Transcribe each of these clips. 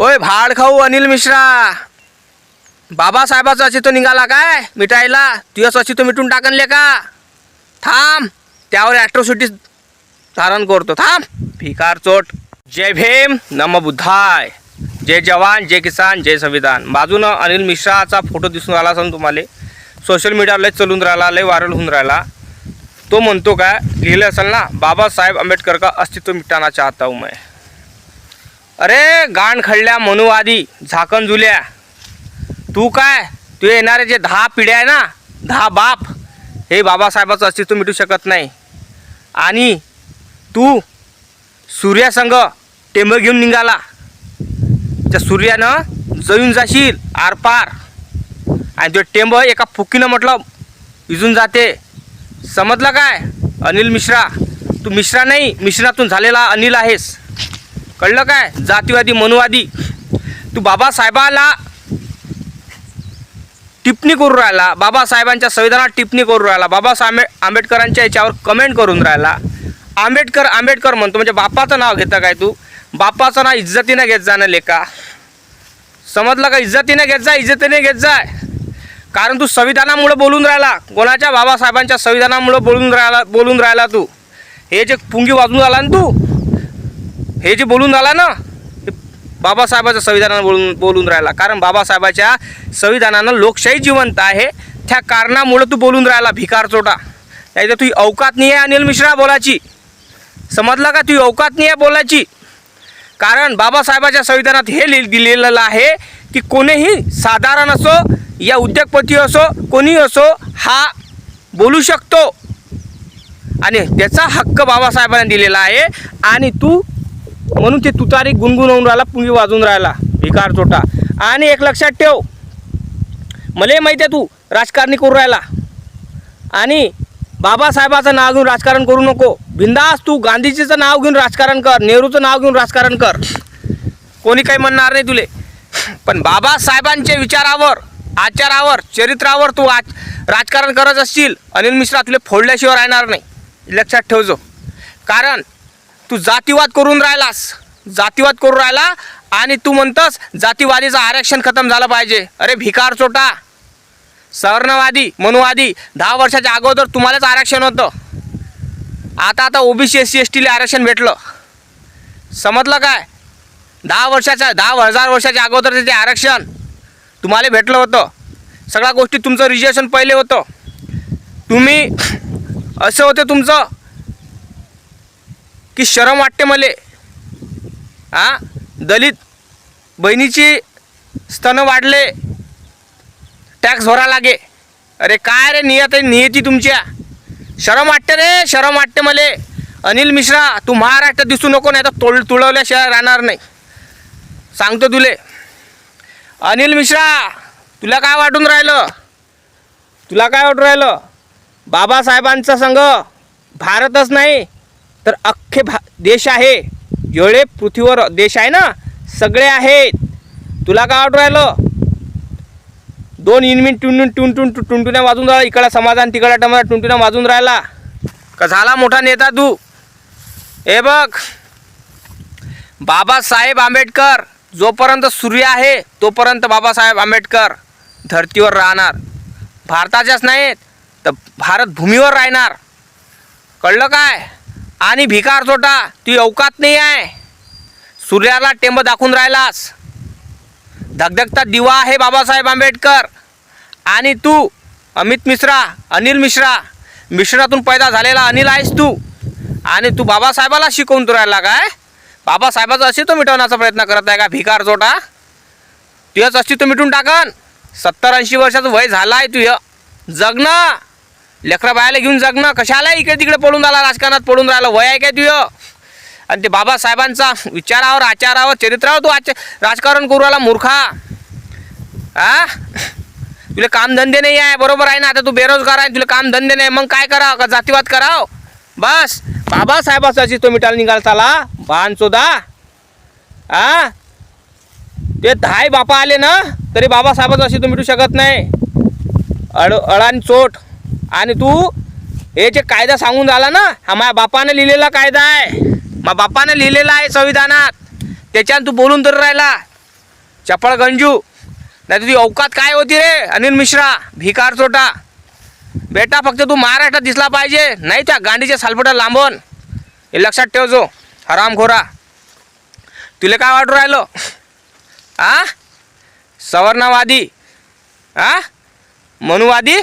ओय भाड खाऊ अनिल मिश्रा. बाबासाहेबाचा अस्तित्व निघाला काय? मिटायला? तुझ्याच अस्तित्व मिटून टाकनले का? थांब त्यावर ॲट्रोसिटी धारण करतो. थांब. भिकार चोट. जय भीम नम बुद्धाय. जय जवान जय किसान जय संविधान. बाजूनं अनिल मिश्राचा फोटो दिसून आला असेल तुम्हाला. सोशल मीडियावर लय चलून राहिला लय व्हायरल होऊन राहिला. तो म्हणतो काय लिहिलं असेल ना बाबासाहेब आंबेडकर का अस्तित्व मिटाना चाहता हूं मैं. अरे गाण खडल्या मनुवादी झाकण जुल्या. तू काय? तू येणारे जे दहा पिढ्या आहे ना दहा बाप हे बाबासाहेबाचं अस्तित्व मिटू शकत नाही. आणि तू सूर्यासंग टेंब घेऊन निघाला. त्या सूर्यानं जळून जाशील आरपार. आणि तो टेंब एका फुकीनं म्हटलं विजून जाते. समजलं काय? अनिल मिश्रा. तू मिश्रा नाही मिश्रातून झालेला अनिल आहेस. कळलं काय? जातीवादी मनुवादी. तू बाबासाहेबाला टिप्पणी करून राहिला बाबासाहेबांच्या संविधानात टिप्पणी करून राहिला बाबासाहेब आंबेडकरांच्या याच्यावर कमेंट करून राहिला. आंबेडकर आंबेडकर म्हणतो म्हणजे बापाचं नाव घेता काय तू? बापाचं नाव इज्जतीनं घेत जाणं लेका. समजलं का? इज्जतीने घेत जा इज्जतीने घेत जाय कारण तू संविधानामुळं बोलून राहिला. कोणाच्या बाबासाहेबांच्या संविधानामुळं बोलून राहिला बोलून राहिला तू? हे जे पुंगी वाजून आला ना तू? हे जे बोलून राहिला ना बाबासाहेबाच्या संविधानानं बोलून बोलून राहिला. कारण बाबासाहेबाच्या संविधानानं लोकशाही जिवंत आहे. त्या कारणामुळं तू बोलून राहिला भिकार चोटा. नाही तर तुझी अवकात नाही आहे अनिल मिश्रा बोलायची. समजलं का तुझी अवकात नाही आहे बोलायची? कारण बाबासाहेबाच्या संविधानात हे लि दिलेलं आहे की कोणीही साधारण असो या उद्योगपती असो कोणी असो हा बोलू शकतो. आणि त्याचा हक्क बाबासाहेबांनी दिलेला आहे. आणि तू म्हणून ते तुतारी गुणगुणवून राहिला पुंगी वाजून राहिला भिकार चोटा आणि एक लक्षात ठेव मलाही माहिती आहे तू राजकारणी करू राहिला. आणि बाबासाहेबाचं नाव घेऊन राजकारण करू नको. बिंदास तू गांधीजीचं नाव घेऊन राजकारण कर नेहरूचं नाव घेऊन राजकारण कर. कोणी काही म्हणणार नाही तुले. पण बाबासाहेबांच्या विचारावर आचारावर चरित्रावर तू आज राजकारण करत असशील अनिल मिश्रा तुला फोडल्याशिवाय राहणार नाही. लक्षात ठेवजो. कारण तू जातीवाद करून राहिलास. जातीवाद करून राहिला आणि तू म्हणतस जातीवादीचं आरक्षण खतम झालं पाहिजे. अरे भिकार चोटा. सवर्णवादी मनुवादी दहा वर्षाच्या अगोदर तुम्हालाच आरक्षण होतं. आता आता ओबीसी एस सी एस टीला आरक्षण भेटलं. समजलं काय? दहा वर्षाच्या दहा हजार वर्षाच्या अगोदरचं ते आरक्षण तुम्हाला भेटलं होतं. सगळ्या गोष्टी तुमचं रिजर्वेशन पहिले होतं. तुम्ही असं होतं तुमचं की शरम वाटते मले. आ? दलित बहिणीची स्तनं वाढले. टॅक्स भरा लागे. अरे काय रे नियत आहे नियती तुमच्या? शरम वाटते रे शरम वाटते मले. अनिल मिश्रा तू महाराष्ट्रात दिसू नको नाही तर तोल तुळवल्याशिवाय राहणार नाही. सांगतो तुले. अनिल मिश्रा तुला काय वाटून राहिलं? तुला काय वाटून राहिलं? बाबासाहेबांचा संघ भारतच नाही. तर अख्खे भा देश आहे. जेवढे पृथ्वीवर देश आहे ना? सगळे आहेत. तुला काय वाटू राहिलं? दोन इनमिन टुन टुन टुनटुन्या वाजून राहिला इकडं समाधान तिकडं टमा टुनटुन्या वाजून राहिला. का झाला मोठा नेता तू? हे बघ. बाबासाहेब आंबेडकर जोपर्यंत सूर्य आहे तोपर्यंत बाबासाहेब आंबेडकर धर्तीवर राहणार. भारताच्याच नाहीत तर भारत भूमीवर राहणार. कळलं काय? आणि भिकार चोटा तू अवकात नाही आहे. सूर्याला टेंब दाखवून राहिलास. धगधगता दिवा आहे बाबासाहेब आंबेडकर. आणि तू अमित मिश्रा अनिल मिश्रा मिश्रातून पैदा झालेला अनिल आहेस तू. आणि तू बाबासाहेबाला शिकवून तू राहिला काय? बाबासाहेबाचं अस्तित्व मिटवण्याचा प्रयत्न करत आहे का भिकार चोटा तुझंच अस्तित्व मिटून टाकन. सत्तर ऐंशी वर्षाचं वय झालं आहे तुझं जगणं. लेकरं बायाला घेऊन जगणं कशाला इकडे तिकडे पडून राहिला राजकारणात पडून राहिलं? वय आहे काय तुझं? आणि ते बाबासाहेबांचा विचारावर आचारावर चरित्रावर तू आच राजकारण करू राहिला मूर्खा. आ? तुला कामधंदे नाही आहे बरोबर आहे ना? आता तू बेरोजगार आहे तुला कामधंदे नाही. मग काय करावं? का जातीवाद कराव? बस. बाबासाहेबाचा तो मिटाला निघाला चाला बाण चोदा. आ? ते दहाही बापा आले ना तरी बाबासाहेबाचं अशी तो मिटू शकत नाही. अड आणि चोट. आणि तू हे जे कायदा सांगून राहिला ना हा माझ्या बापाने लिहिलेला कायदा आहे. माझ्या बापाने लिहिलेला आहे संविधानात. त्याच्यानं तू बोलून तर राहिला. चपळ गंजू. नाही तुझी अवकात काय होती रे अनिल मिश्रा? भिकार चोटा. बेटा फक्त तू महाराष्ट्रात दिसला पाहिजे नाही त्या गांडीच्या सालपटा लांबून. हे लक्षात ठेव जो हरामखोरा तुला काय वाटू राहिलं? आ? सवर्णवादी. आ? मनुवादी?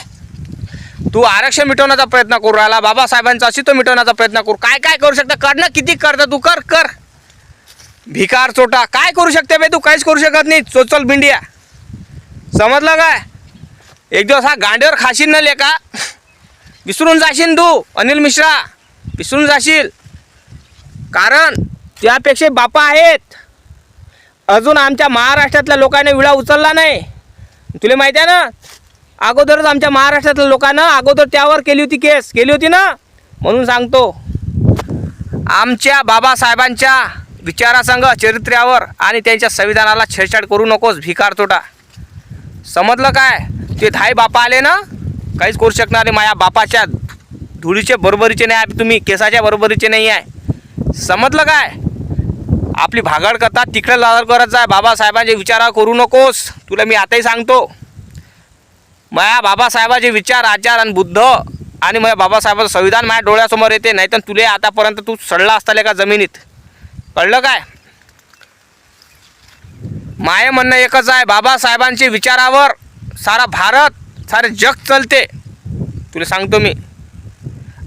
तू आरक्षण मिटवण्याचा प्रयत्न करू राहिला बाबासाहेबांचं अस्तित्व मिटवण्याचा प्रयत्न करू. काय काय करू शकता? कर ना किती करतं तू कर कर. भिकार चोटा काय करू शकते बे तू? काहीच करू शकत नाही. चोचल बिंडिया. समजलं काय? एक दिवस हा गांडीवर खाशील न लेका. विसरून जाशील तू अनिल मिश्रा. विसरून जाशील. कारण त्यापेक्षा बापा आहेत. अजून आमच्या महाराष्ट्रातल्या लोकांनी विळा उचलला नाही. तुला माहिती आहे ना? अगोदरच आमच्या महाराष्ट्रातल्या लोकांना अगोदर त्यावर केली होती केस. केली होती ना? म्हणून सांगतो. आमच्या बाबासाहेबांच्या विचारासंग चरित्र्यावर आणि त्यांच्या संविधानाला छेडछाड करू नकोस भिकार तोटा. समजलं काय? ते धाई बापा आले ना? काहीच करू शकणार नाही. माझ्या बापाच्या धुळीचे बरोबरीचे नाही आहे तुम्ही. केसाच्या बरोबरीचे नाही आहे. समजलं काय? आपली भागड कथा तिकडे लादर करत जाय बाबासाहेबांचे विचार करू नकोस. तुला मी आताही सांगतो. माया बाबासाहेबाचे विचार आचार आणि बुद्ध आणि माझ्या बाबासाहेबाचं संविधान माझ्या डोळ्यासमोर येते नाही तर तुले आतापर्यंत तू सडला असताले का जमिनीत? कळलं काय? माय म्हणणं एकच आहे बाबासाहेबांच्या विचारावर सारा भारत सारे जग चलते तुला सांगतो मी.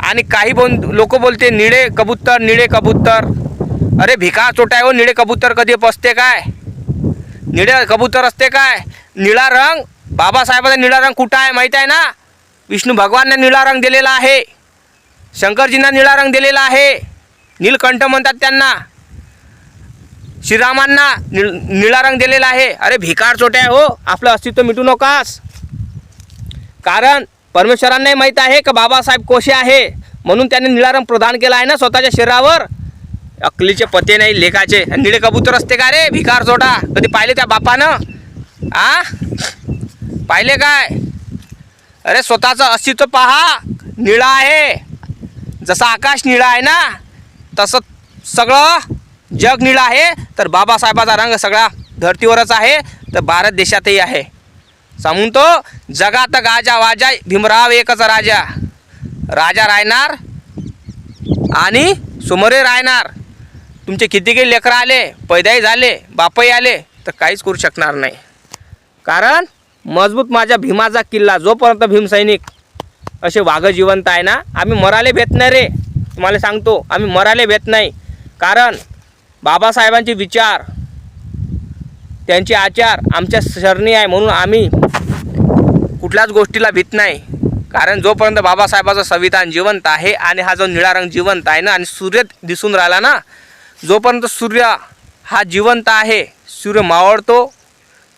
आणि काही बोल लोक बोलते निळे कबूतर निळे कबूतर. अरे भिका चोटाय हो निळे कबूतर कधी पसते काय? निळे कबूतर असते काय? निळा रंग बाबासाहेबाचा निळा रंग कुठं आहे माहीत आहे ना? विष्णू भगवानने निळा रंग दिलेला आहे. शंकरजींना निळा रंग दिलेला आहे. नीलकंठ म्हणतात त्यांना. श्रीरामांना निळ निळा रंग दिलेला आहे. अरे भिकार चोट्या हो. आपलं अस्तित्व मिटू नकास. कारण परमेश्वरांनाही माहीत आहे का बाबासाहेब कोशे आहे. म्हणून त्यांनी निळा रंग प्रदान केला आहे ना स्वतःच्या शरीरावर. अकलीचे पते नाही लेखाचे आणि निळे कबूतर असते का रे? भिकार चोटा. कधी पाहिले त्या बापानं? आ? पाहिले काय? अरे स्वतःचं अस्तित्व पहा निळा आहे. जसं आकाश निळा आहे ना तसं सगळं जग निळं आहे. तर बाबासाहेबाचा रंग सगळा धरतीवरच आहे तर भारत देशातही आहे. सांगून तो जगात गाजा वाजा भीमराव एकच राजा. राजा राहणार आणि सुमरे राहणार. तुमचे किती काही लेकरं आले पैदाही झाले बापही आले तर काहीच करू शकणार नाही. कारण मजबूत माझ्या भीमाचा किल्ला जोपर्यंत भीमसैनिक असे वाघ जिवंत आहे ना आम्ही मराले भेट नाही रे. तुम्हाला सांगतो आम्ही मराले भेट नाही. कारण बाबासाहेबांचे विचार त्यांचे आचार आमच्या शरणी आहे म्हणून आम्ही कुठल्याच गोष्टीला भीत नाही. कारण जोपर्यंत बाबासाहेबाचं संविधान जिवंत आहे आणि हा जो निळा रंग जिवंत आहे ना आणि सूर्य दिसून राहिला ना जोपर्यंत सूर्य हा जिवंत आहे सूर्य मावळतो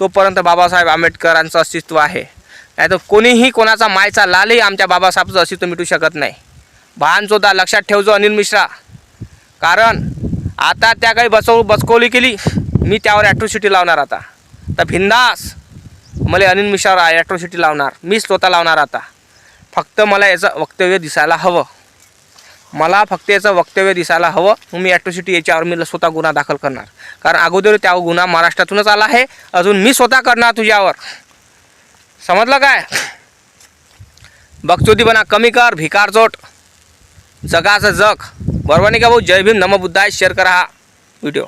तोपर्यंत बाबासाहेब आंबेडकरांचं अस्तित्व आहे. नाही तर कोणीही कोणाचा मायचा लालही आमच्या बाबासाहेबचं अस्तित्व मिटू शकत नाही. भानसुद्धा लक्षात ठेवजो अनिल मिश्रा. कारण आता त्या काही बसव बसकवली केली मी त्यावर ॲट्रोसिटी लावणार आता. तर भिंदास मला अनिल मिश्रावर ॲट्रोसिटी लावणार मी स्वतः लावणार आता. फक्त मला याचं वक्तव्य दिसायला हवं. मला फक्त याचं वक्तव्य दिसायला हवं. मग मी ॲट्रोसिटी याच्यावर मी स्वतः गुन्हा दाखल करणार. कारण अगोदर त्या गुन्हा महाराष्ट्रातूनच आला आहे. अजून मी स्वतः करणार तुझ्यावर. समजलं काय? बकचोदीपणा कमी कर भिकारचोट जगाचं जग. बरोबर नाही का भाऊ? जय भीम नमबुद्धाय शेअर करा हा व्हिडिओ